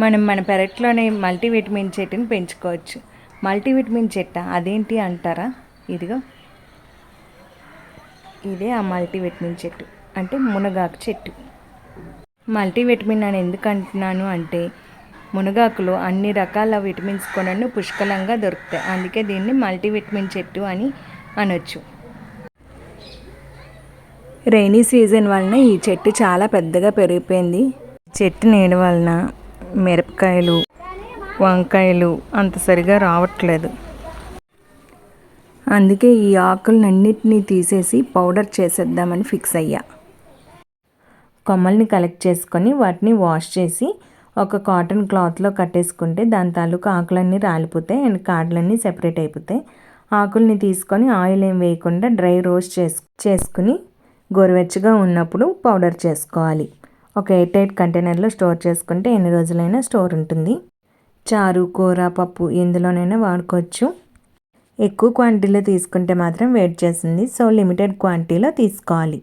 మనం మన పెరట్లోనే మల్టీవిటమిన్ చెట్టుని పెంచుకోవచ్చు. మల్టీవిటమిన్ చెట్ట అదేంటి అంటారా? ఇదిగో. ఇదే ఆ మల్టీవిటమిన్ చెట్టు. అంటే మునగాకు చెట్టు. మల్టీవిటమిన్ అని ఎందుకు అంటున్నాను అంటే మునగాకులో అన్ని రకాల విటమిన్స్ కొనను పుష్కలంగా దొరుకుతాయి. అందుకే దీన్ని మల్టీవిటమిన్ చెట్టు అని అనొచ్చు. రైనీ సీజన్ వలన ఈ చెట్టు చాలా పెద్దగా పెరిగిపోయింది. చెట్టు నీడ వలన మిరపకాయలు వంకాయలు అంత సరిగా రావట్లేదు. అందుకే ఈ ఆకులన్నింటినీ తీసేసి పౌడర్ చేసేద్దామని ఫిక్స్ అయ్యా. కొమ్మల్ని కలెక్ట్ చేసుకొని వాటిని వాష్ చేసి ఒక కాటన్ క్లాత్లో కట్టేసుకుంటే దాని తాలూకు ఆకులన్నీ రాలిపోతాయి అండ్ కాడలన్నీ సెపరేట్ అయిపోతాయి ఆకుల్ని తీసుకొని ఆయిల్ ఏం వేయకుండా డ్రై రోస్ట్ చేసు చేసుకుని గోరువెచ్చగా ఉన్నప్పుడు పౌడర్ చేసుకోవాలి. ఒక ఎయిట్ ఎయిట్ కంటైనర్లో స్టోర్ చేసుకుంటే ఎన్ని రోజులైనా స్టోర్ ఉంటుంది. చారు కూర పప్పు ఎందులోనైనా వాడుకోవచ్చు. ఎక్కువ క్వాంటిటీలో తీసుకుంటే మాత్రం వెయిట్ చేస్తుంది. సో లిమిటెడ్ క్వాంటిటీలో తీసుకోవాలి.